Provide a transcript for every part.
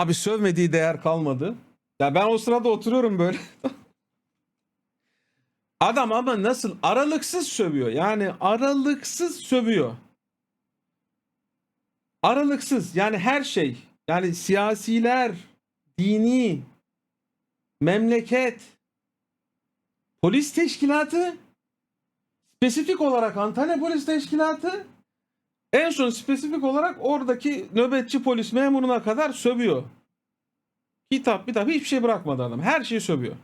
Abi sövmediği değer kalmadı. Ya ben o sırada oturuyorum böyle. Adam ama nasıl aralıksız sövüyor. Yani aralıksız sövüyor. Aralıksız yani her şey. Yani siyasiler, dini, memleket, polis teşkilatı, spesifik olarak Antalya Polis Teşkilatı, en son spesifik olarak oradaki nöbetçi polis memuruna kadar sövüyor. Kitap, kitap hiçbir şey bırakmadı adam. Her şeyi sövüyor.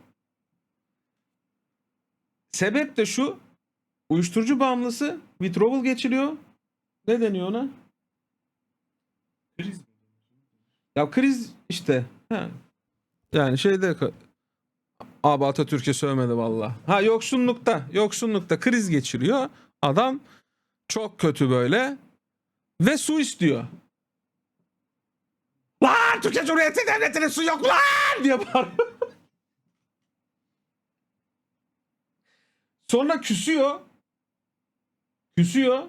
Sebep de şu. Uyuşturucu bağımlısı withdrawal geçiriyor. Ne deniyor ona? Kriz? Ya kriz işte. Ha. Yani şeyde Abi Atatürk'e sövmedi valla. Ha yoksunlukta. Yoksunlukta kriz geçiriyor. Adam çok kötü böyle. Ve su istiyor. Lan Türkiye Cumhuriyeti Devleti'nin su yok lan diye bağırıyor. Sonra küsüyor. Küsüyor.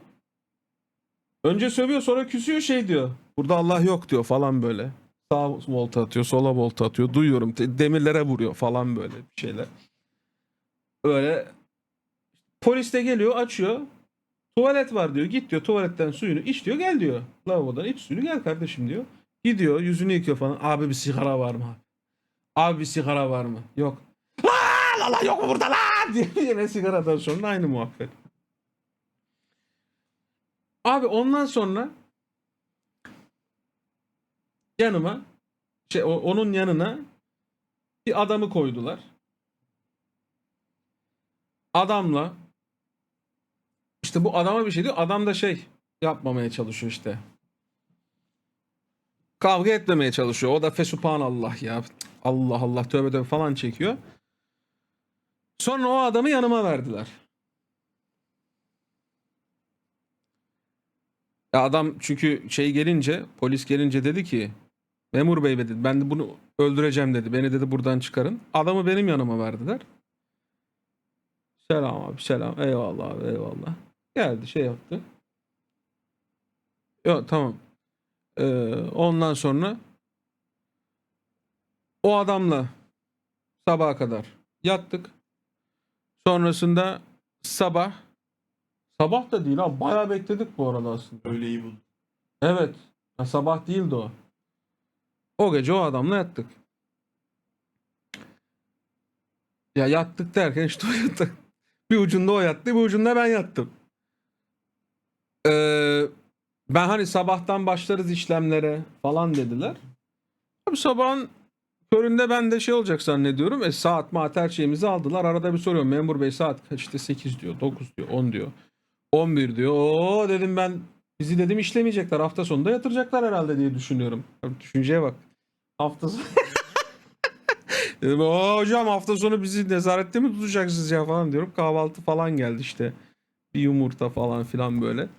Önce sövüyor sonra küsüyor şey diyor. Burada Allah yok diyor falan böyle. Sağ volta atıyor, sola volta atıyor. Duyuyorum demirlere vuruyor falan böyle bir şeyler. Öyle polis de geliyor açıyor. Tuvalet var diyor. Git diyor tuvaletten suyunu iç diyor. Gel diyor. Lavabodan iç suyunu gel kardeşim diyor. Gidiyor yüzünü yıkıyor falan. Abi bir sigara var mı abi? Bir sigara var mı? Yok. Lan Allah yok mu burada lan diye yine sigaradan sonra aynı muhabbet. Abi ondan sonra yanıma şey onun yanına bir adamı koydular. Adamla işte bu adama bir şey diyor. Adam da şey yapmamaya çalışıyor işte. Kavga etmemeye çalışıyor. O da fesubhanallah ya. Allah Allah tövbe tövbe falan çekiyor. Sonra o adamı yanıma verdiler. Ya adam çünkü şey gelince polis gelince dedi ki memur bey dedi ben de bunu öldüreceğim dedi. Beni dedi buradan çıkarın. Adamı benim yanıma verdiler. Selam abi selam. Eyvallah abi eyvallah. Geldi şey yaptı. Yok tamam. Ee, ondan sonra o adamla sabaha kadar yattık. Sonrasında sabah sabah da değil ha bayağı bekledik bu arada aslında. Öyle iyi buldum. Evet. Ha, sabah değildi o. O gece o adamla yattık. Ya yattık derken işte o yattı. Bir ucunda o yattı, bir ucunda ben yattım. Ee, ben hani sabahtan başlarız işlemlere falan dediler. Abi sabahın köründe ben de şey olacak zannediyorum. E saat maat her şeyimizi aldılar. Arada bir soruyorum. Memur bey saat kaç? İşte 8 diyor, 9 diyor, 10 diyor. 11 diyor. Oo dedim ben bizi dedim işlemeyecekler. Hafta sonunda yatıracaklar herhalde diye düşünüyorum. Abi düşünceye bak. Hafta sonu. dedim "Oo, hocam hafta sonu bizi nezarette mi tutacaksınız ya falan diyorum. Kahvaltı falan geldi işte. Bir yumurta falan filan böyle.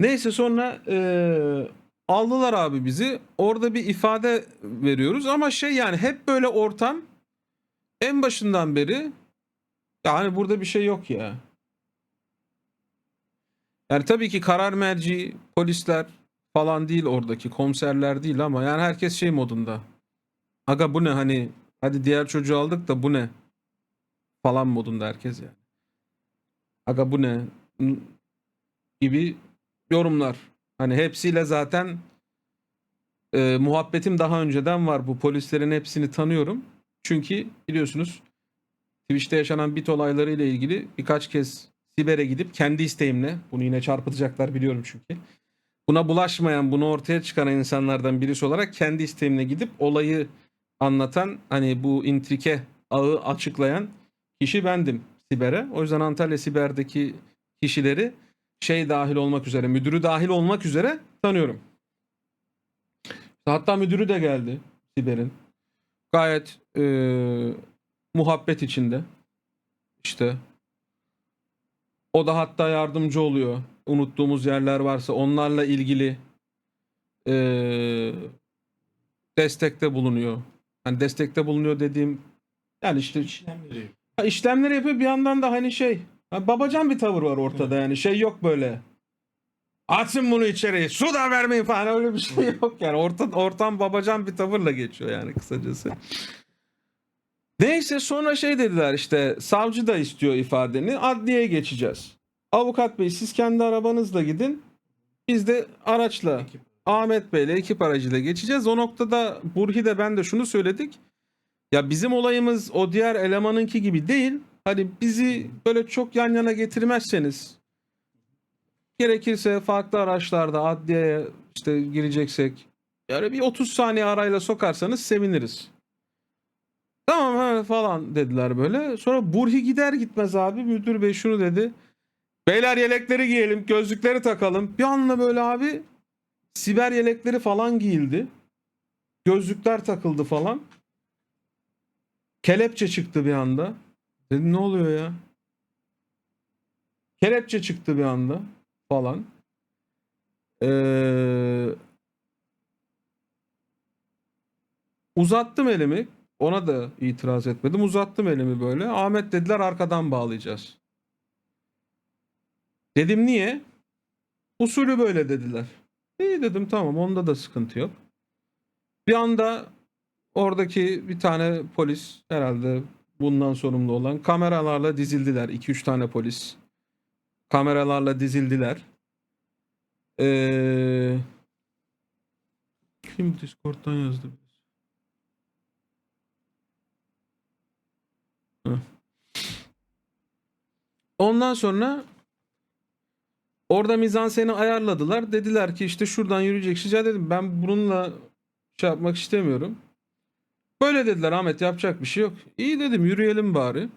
Neyse sonra eee, aldılar abi bizi. Orada bir ifade veriyoruz ama şey yani hep böyle ortam en başından beri yani burada bir şey yok ya. Yani tabii ki karar merci, polisler falan değil oradaki, komiserler değil ama yani herkes şey modunda. Aga bu ne hani hadi diğer çocuğu aldık da bu ne falan modunda herkes yani. Aga bu ne gibi yorumlar. Hani hepsiyle zaten e, muhabbetim daha önceden var. Bu polislerin hepsini tanıyorum. Çünkü biliyorsunuz Twitch'te yaşanan bit olayları ile ilgili birkaç kez Siber'e gidip kendi isteğimle bunu yine çarpıtacaklar biliyorum çünkü. Buna bulaşmayan, bunu ortaya çıkaran insanlardan birisi olarak kendi isteğimle gidip olayı anlatan hani bu intrike ağı açıklayan kişi bendim Siber'e. O yüzden Antalya Siber'deki kişileri şey dahil olmak üzere, müdürü dahil olmak üzere tanıyorum. Hatta müdürü de geldi Siber'in. Gayet eee, muhabbet içinde. İşte o da hatta yardımcı oluyor. Unuttuğumuz yerler varsa onlarla ilgili eee, destekte bulunuyor. Hani destekte bulunuyor dediğim yani işte İşlemleri. İşlemleri yapıyor bir yandan da hani şey ha, babacan bir tavır var ortada yani şey yok böyle. Atın bunu içeriye. Su da vermeyin falan öyle bir şey yok yani. Orta, ortam babacan bir tavırla geçiyor yani kısacası. Neyse sonra şey dediler işte savcı da istiyor ifadeni adliyeye geçeceğiz. Avukat bey siz kendi arabanızla gidin. Biz de araçla Ahmet Bey'le ekip aracıyla geçeceğiz. O noktada Burhi de ben de şunu söyledik. Ya bizim olayımız o diğer elemanınki gibi değil. Hani bizi böyle çok yan yana getirmezseniz gerekirse farklı araçlarda adliyeye işte gireceksek yani bir 30 saniye arayla sokarsanız seviniriz. Tamam ha falan dediler böyle. Sonra Burhi gider gitmez abi müdür bey şunu dedi. Beyler yelekleri giyelim, gözlükleri takalım. Bir anda böyle abi siber yelekleri falan giyildi. Gözlükler takıldı falan. Kelepçe çıktı bir anda. Dedim ne oluyor ya? Kelepçe çıktı bir anda falan. Ee, uzattım elimi. Ona da itiraz etmedim. Uzattım elimi böyle. Ahmet dediler arkadan bağlayacağız. Dedim niye? Usulü böyle dediler. İyi dedim tamam onda da sıkıntı yok. Bir anda oradaki bir tane polis herhalde bundan sorumlu olan kameralarla dizildiler. 2-3 tane polis. Kameralarla dizildiler. Ee, kim Discord'dan yazdı? Heh. Ondan sonra orada mizanseni ayarladılar. Dediler ki işte şuradan yürüyeceksin. Ya dedim ben bununla şey yapmak istemiyorum. Böyle dediler Ahmet yapacak bir şey yok. İyi dedim yürüyelim bari.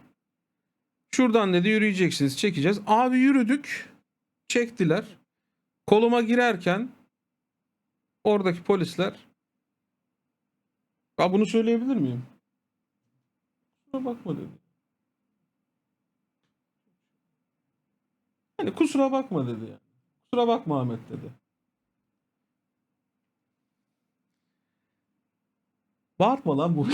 Şuradan dedi yürüyeceksiniz çekeceğiz. Abi yürüdük. Çektiler. Koluma girerken oradaki polisler ya bunu söyleyebilir miyim? Kusura bakma dedi. Hani kusura bakma dedi yani. Kusura bakma Ahmet dedi. Bağırma lan bu.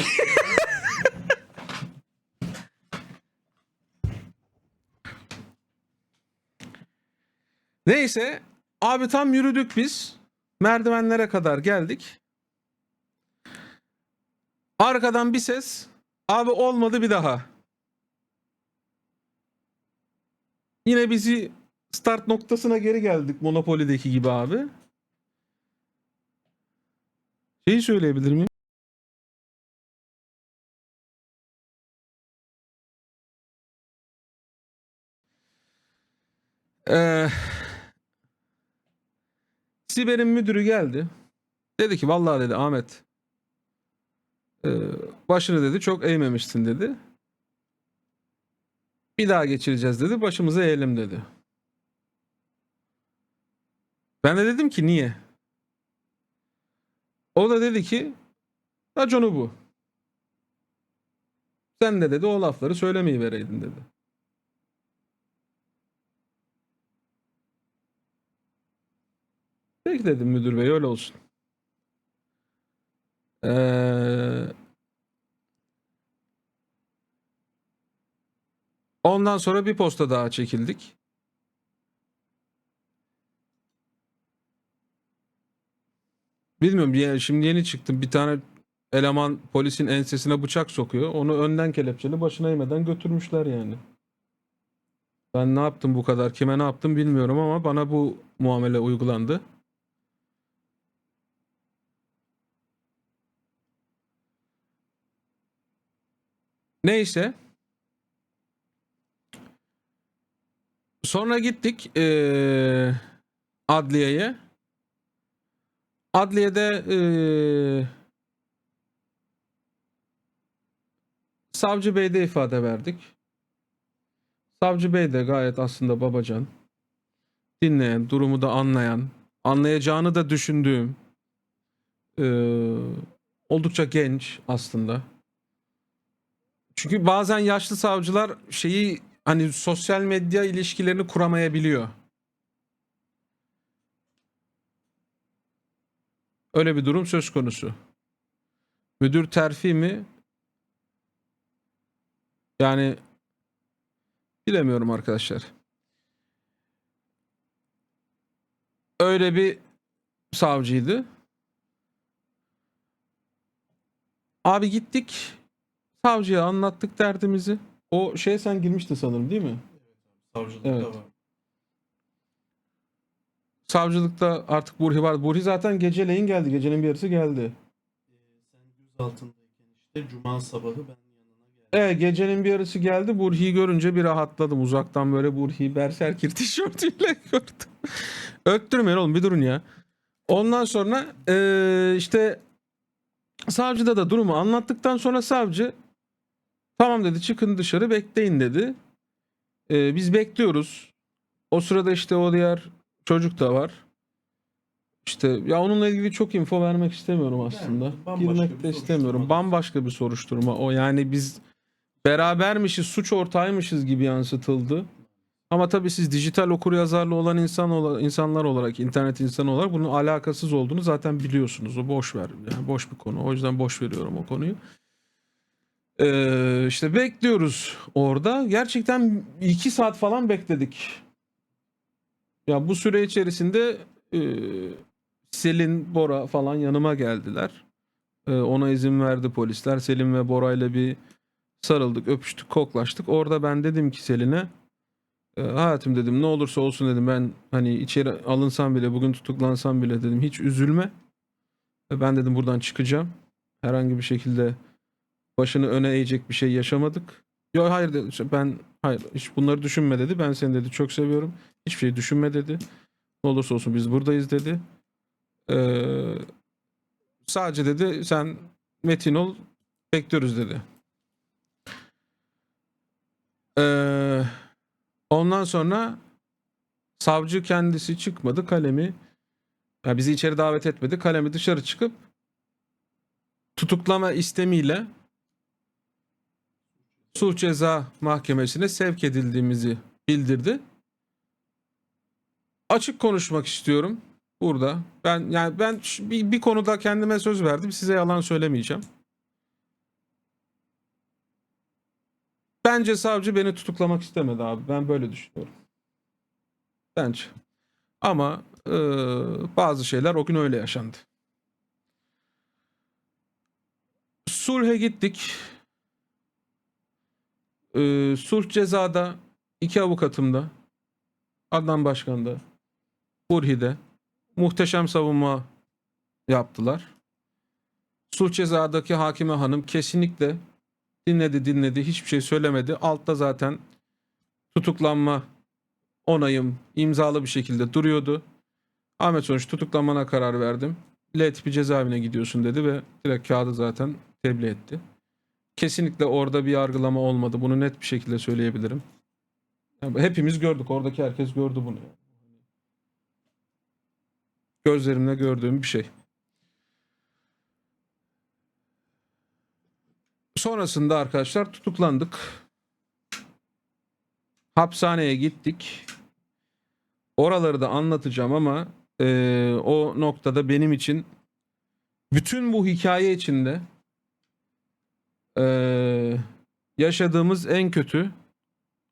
Neyse abi tam yürüdük biz. Merdivenlere kadar geldik. Arkadan bir ses. Abi olmadı bir daha. Yine bizi start noktasına geri geldik Monopoly'deki gibi abi. Şeyi söyleyebilir miyim? Ee, Siber'in müdürü geldi. Dedi ki vallahi dedi Ahmet e, başını dedi çok eğmemişsin dedi. Bir daha geçireceğiz dedi. Başımıza eğelim dedi. Ben de dedim ki niye? O da dedi ki raconu bu. Sen de dedi o lafları söylemeyi vereydin dedi. Peki dedim müdür bey öyle olsun. Ee, ondan sonra bir posta daha çekildik. Bilmiyorum ya şimdi yeni çıktım. Bir tane eleman polisin ensesine bıçak sokuyor. Onu önden kelepçeli başına eğmeden götürmüşler yani. Ben ne yaptım bu kadar? Kime ne yaptım bilmiyorum ama bana bu muamele uygulandı. Neyse. Sonra gittik eee, adliyeye. Adliyede eee Savcı Bey'de ifade verdik. Savcı Bey de gayet aslında babacan. Dinleyen, durumu da anlayan, anlayacağını da düşündüğüm eee, oldukça genç aslında. Çünkü bazen yaşlı savcılar şeyi hani sosyal medya ilişkilerini kuramayabiliyor. Öyle bir durum söz konusu. Müdür terfi mi? Yani bilemiyorum arkadaşlar. Öyle bir savcıydı. Abi gittik. Savcıya anlattık derdimizi. O şey sen girmiştin sanırım değil mi? Savcılıkta Evet. var. Savcılıkta artık Burhi var. Burhi zaten geceleyin geldi. Gecenin bir yarısı geldi. Ee, sen gözaltındayken işte cuma sabahı ben yanına geldim. Evet gecenin bir yarısı geldi. Burhi'yi görünce bir rahatladım. Uzaktan böyle Burhi'yi Berserkir tişörtüyle gördüm. Öttürmeyin oğlum bir durun ya. Ondan sonra eee, işte savcıda da durumu anlattıktan sonra savcı tamam dedi çıkın dışarı bekleyin dedi. Eee, biz bekliyoruz. O sırada işte o diğer çocuk da var. İşte ya onunla ilgili çok info vermek istemiyorum aslında. Yani Girmek de istemiyorum. Bambaşka bir soruşturma o. Yani biz berabermişiz, suç ortağıymışız gibi yansıtıldı. Ama tabii siz dijital okuryazarlı olan insan ola- insanlar olarak, internet insanı olarak bunun alakasız olduğunu zaten biliyorsunuz. O boş ver. Yani boş bir konu. O yüzden boş veriyorum o konuyu. Ee, işte bekliyoruz orada. Gerçekten iki saat falan bekledik. Ya bu süre içerisinde e, Selin, Bora falan yanıma geldiler. E, ona izin verdi polisler. Selin ve Bora ile bir sarıldık, öpüştük, koklaştık. Orada ben dedim ki Selin'e e, hayatım dedim ne olursa olsun dedim ben hani içeri alınsam bile bugün tutuklansam bile dedim hiç üzülme. Ve ben dedim buradan çıkacağım. Herhangi bir şekilde başını öne eğecek bir şey yaşamadık. Yok hayır dedi. Ben hayır hiç bunları düşünme dedi. Ben seni dedi çok seviyorum. Hiçbir şey düşünme dedi. Ne olursa olsun biz buradayız dedi. Ee, sadece dedi sen metin ol bekliyoruz dedi. Ee, ondan sonra savcı kendisi çıkmadı kalemi ya bizi içeri davet etmedi kalemi dışarı çıkıp tutuklama istemiyle suç ceza mahkemesine sevk edildiğimizi bildirdi. Açık konuşmak istiyorum burada. Ben yani ben bir, bir konuda kendime söz verdim. Size yalan söylemeyeceğim. Bence savcı beni tutuklamak istemedi abi. Ben böyle düşünüyorum. Bence. Ama e, bazı şeyler o gün öyle yaşandı. Sulh'e gittik. E, sulh cezada iki avukatım da Adnan Başkan da Burhi'de muhteşem savunma yaptılar. Sulh cezadaki hakime hanım kesinlikle dinledi dinledi hiçbir şey söylemedi. Altta zaten tutuklanma onayım imzalı bir şekilde duruyordu. Ahmet Sonuç tutuklanmana karar verdim. L tipi cezaevine gidiyorsun dedi ve direkt kağıdı zaten tebliğ etti. Kesinlikle orada bir yargılama olmadı. Bunu net bir şekilde söyleyebilirim. Yani hepimiz gördük. Oradaki herkes gördü bunu. Gözlerimle gördüğüm bir şey. Sonrasında arkadaşlar tutuklandık. Hapishaneye gittik. Oraları da anlatacağım ama eee, o noktada benim için bütün bu hikaye içinde eee, yaşadığımız en kötü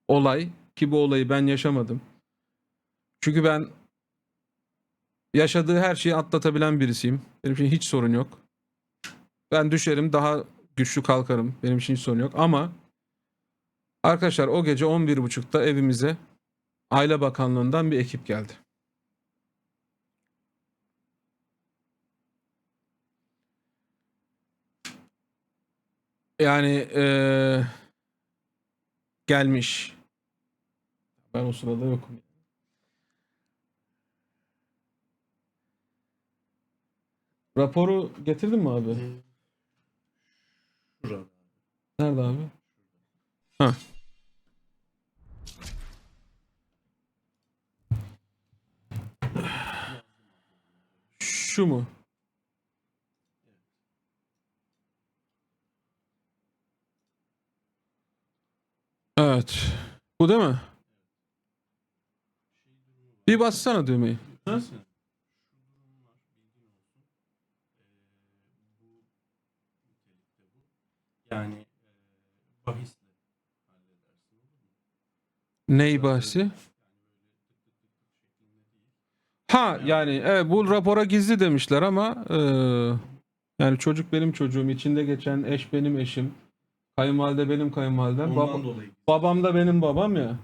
olay ki bu olayı ben yaşamadım. Çünkü ben yaşadığı her şeyi atlatabilen birisiyim. Benim için hiç sorun yok. Ben düşerim daha güçlü kalkarım. Benim için hiç sorun yok ama arkadaşlar o gece 11.30'da evimize Aile Bakanlığı'ndan bir ekip geldi. Yani eee, gelmiş. Ben o sırada yokum. Raporu getirdin mi abi? Ee, Şurada. Nerede abi? Ha. Şu mu? Evet. Bu değil mi? Bir bassana düğmeyi. Ha? Yani e, bahisle? Ney bahsi? Ha yani evet bu rapora gizli demişler ama e, yani çocuk benim çocuğum, içinde geçen eş benim eşim, kayınvalide benim kayınvalidem, Ondan baba- dolayı. babam da benim babam ya.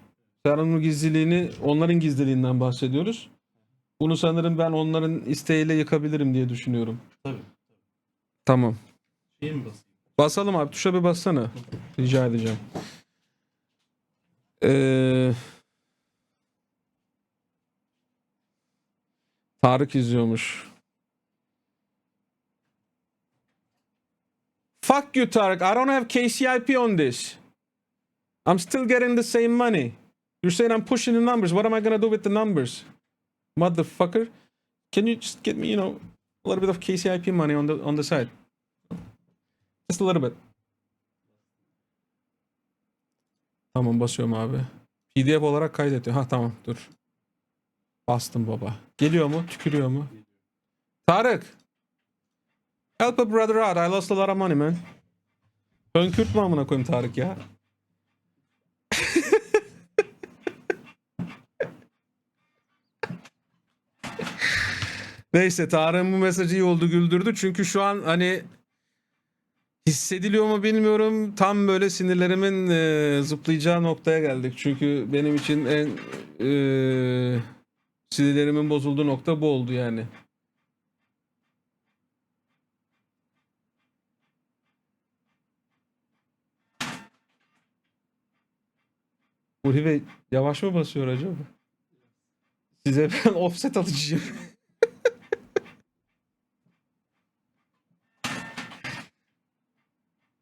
Sarının gizliliğini, onların gizliliğinden bahsediyoruz. Bunu sanırım ben onların isteğiyle yıkabilirim diye düşünüyorum. Tabii. Tamam. Şeye mi basayım? Basalım abi. Tuşa bir bassana. Rica edeceğim. Ee, Tarık izliyormuş. Fuck you Tarık. I don't have KCIP on this. I'm still getting the same money. You're saying I'm pushing the numbers. What am I gonna do with the numbers? Motherfucker. Can you just get me, you know, a little bit of KCIP money on the on the side? Just a little bit. Tamam basıyorum abi. PDF olarak kaydediyor. Ha tamam dur. Bastım baba. Geliyor mu? Tükürüyor mu? Tarık. Help a brother out. I lost a lot of money man. Hönkürtme amına koyayım Tarık ya. Neyse Tarık'ın bu mesajı iyi oldu güldürdü. Çünkü şu an hani Hissediliyor mu bilmiyorum. Tam böyle sinirlerimin e, zıplayacağı noktaya geldik. Çünkü benim için en e, sinirlerimin bozulduğu nokta bu oldu yani. Uri Bey yavaş mı basıyor acaba? Size ben offset alıcıyım.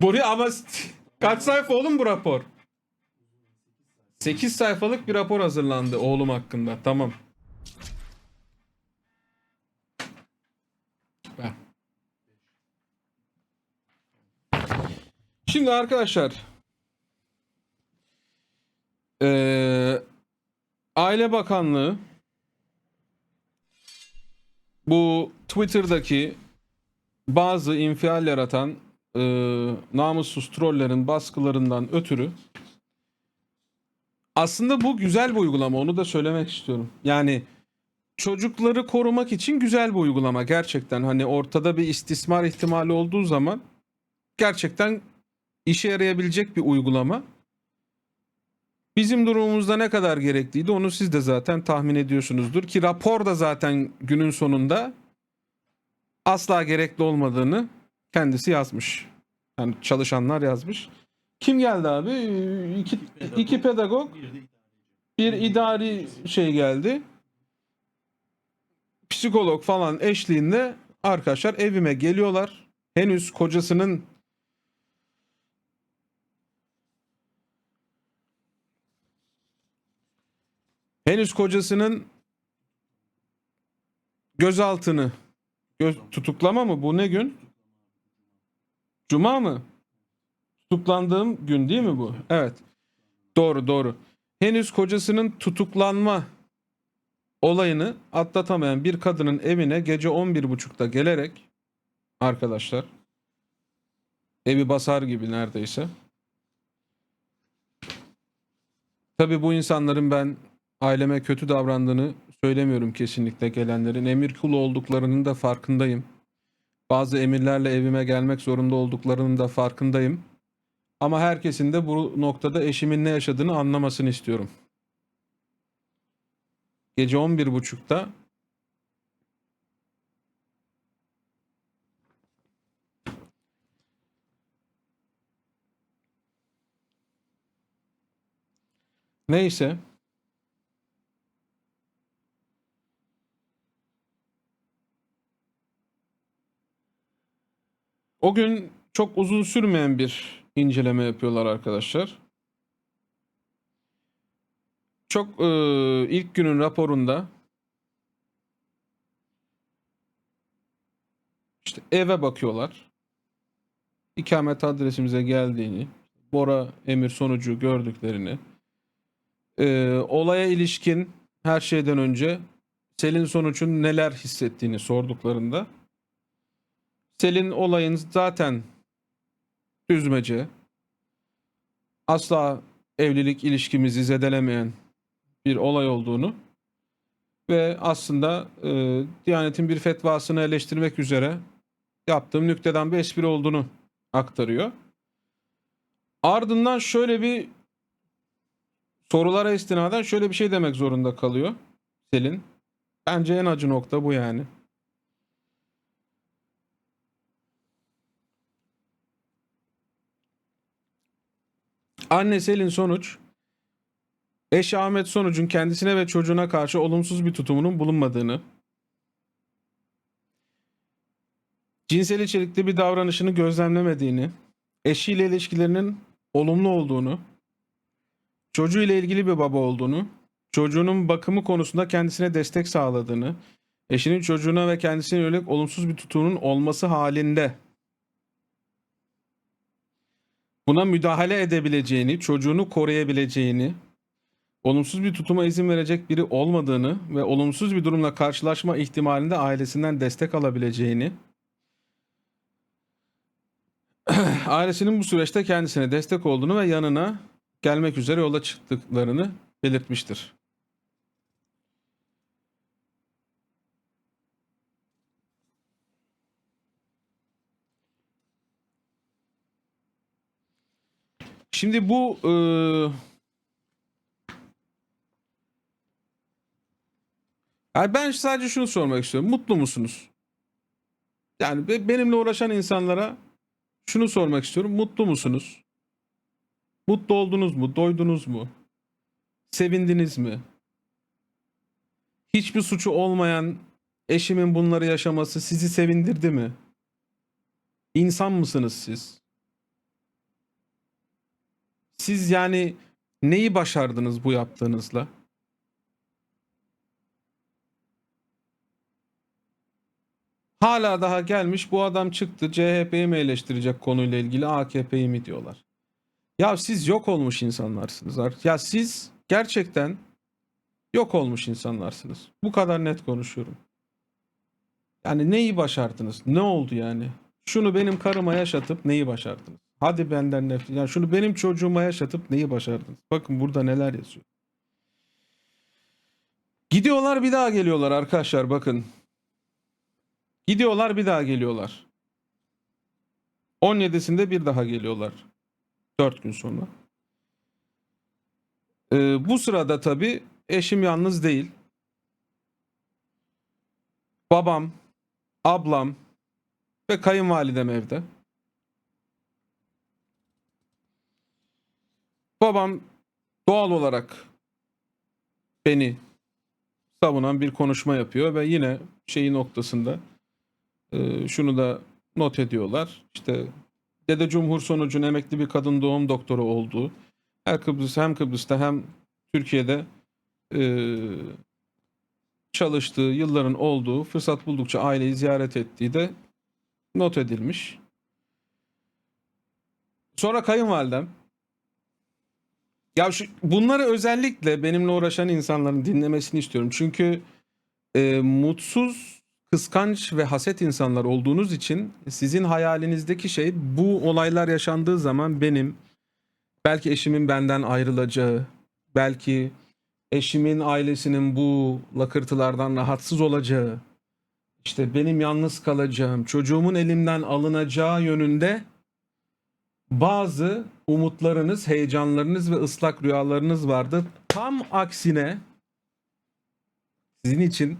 Buri ama kaç sayfa oğlum bu rapor? 8 sayfalık bir rapor hazırlandı oğlum hakkında. Tamam. Şimdi arkadaşlar eee, Aile Bakanlığı bu Twitter'daki bazı infial yaratan e, namussuz trollerin baskılarından ötürü aslında bu güzel bir uygulama onu da söylemek istiyorum. Yani çocukları korumak için güzel bir uygulama gerçekten hani ortada bir istismar ihtimali olduğu zaman gerçekten işe yarayabilecek bir uygulama. Bizim durumumuzda ne kadar gerekliydi onu siz de zaten tahmin ediyorsunuzdur ki rapor da zaten günün sonunda asla gerekli olmadığını kendisi yazmış. Yani çalışanlar yazmış. Kim geldi abi? İki, pedagog. iki pedagog, idareci. bir idari şey geldi. Psikolog falan eşliğinde arkadaşlar evime geliyorlar. Henüz kocasının henüz kocasının gözaltını göz tutuklama mı bu ne gün? Cuma mı? Tutuklandığım gün değil mi bu? Evet. Doğru doğru. Henüz kocasının tutuklanma olayını atlatamayan bir kadının evine gece 11.30'da gelerek arkadaşlar evi basar gibi neredeyse. Tabii bu insanların ben aileme kötü davrandığını söylemiyorum kesinlikle gelenlerin. Emir kulu olduklarının da farkındayım. Bazı emirlerle evime gelmek zorunda olduklarının da farkındayım. Ama herkesin de bu noktada eşimin ne yaşadığını anlamasını istiyorum. Gece 11.30'da Neyse. O gün çok uzun sürmeyen bir inceleme yapıyorlar arkadaşlar. Çok e, ilk günün raporunda işte eve bakıyorlar. İkamet adresimize geldiğini, Bora emir sonucu gördüklerini, e, olaya ilişkin her şeyden önce Selin sonucun neler hissettiğini sorduklarında Selin olayın zaten üzmece, asla evlilik ilişkimizi zedelemeyen bir olay olduğunu ve aslında e, Diyanet'in bir fetvasını eleştirmek üzere yaptığım nükteden bir espri olduğunu aktarıyor. Ardından şöyle bir sorulara istinaden şöyle bir şey demek zorunda kalıyor Selin. Bence en acı nokta bu yani. Anne Selin Sonuç, eşi Ahmet Sonuç'un kendisine ve çocuğuna karşı olumsuz bir tutumunun bulunmadığını, cinsel içerikli bir davranışını gözlemlemediğini, eşiyle ilişkilerinin olumlu olduğunu, çocuğuyla ilgili bir baba olduğunu, çocuğunun bakımı konusunda kendisine destek sağladığını, eşinin çocuğuna ve kendisine yönelik olumsuz bir tutumunun olması halinde buna müdahale edebileceğini, çocuğunu koruyabileceğini, olumsuz bir tutuma izin verecek biri olmadığını ve olumsuz bir durumla karşılaşma ihtimalinde ailesinden destek alabileceğini, ailesinin bu süreçte kendisine destek olduğunu ve yanına gelmek üzere yola çıktıklarını belirtmiştir. Şimdi bu e, yani ben sadece şunu sormak istiyorum. Mutlu musunuz? Yani be- benimle uğraşan insanlara şunu sormak istiyorum. Mutlu musunuz? Mutlu oldunuz mu? Doydunuz mu? Sevindiniz mi? Hiçbir suçu olmayan eşimin bunları yaşaması sizi sevindirdi mi? İnsan mısınız siz? Siz yani neyi başardınız bu yaptığınızla? Hala daha gelmiş bu adam çıktı CHP'yi mi eleştirecek konuyla ilgili AKP'yi mi diyorlar. Ya siz yok olmuş insanlarsınız. Ya siz gerçekten yok olmuş insanlarsınız. Bu kadar net konuşuyorum. Yani neyi başardınız? Ne oldu yani? Şunu benim karıma yaşatıp neyi başardınız? Hadi benden nefret. Yani şunu benim çocuğuma yaşatıp neyi başardınız? Bakın burada neler yazıyor. Gidiyorlar bir daha geliyorlar arkadaşlar bakın. Gidiyorlar bir daha geliyorlar. 17'sinde bir daha geliyorlar. 4 gün sonra. Ee, bu sırada tabii eşim yalnız değil. Babam, ablam ve kayınvalidem evde. Babam doğal olarak beni savunan bir konuşma yapıyor ve yine şeyi noktasında e, şunu da not ediyorlar. İşte Dede Cumhur sonucun emekli bir kadın doğum doktoru olduğu, her Kıbrıs hem Kıbrıs'ta hem Türkiye'de e, çalıştığı yılların olduğu, fırsat buldukça aileyi ziyaret ettiği de not edilmiş. Sonra kayınvalidem ya şu, bunları özellikle benimle uğraşan insanların dinlemesini istiyorum. Çünkü e, mutsuz, kıskanç ve haset insanlar olduğunuz için sizin hayalinizdeki şey bu olaylar yaşandığı zaman benim belki eşimin benden ayrılacağı, belki eşimin ailesinin bu lakırtılardan rahatsız olacağı, işte benim yalnız kalacağım, çocuğumun elimden alınacağı yönünde bazı umutlarınız, heyecanlarınız ve ıslak rüyalarınız vardı. Tam aksine sizin için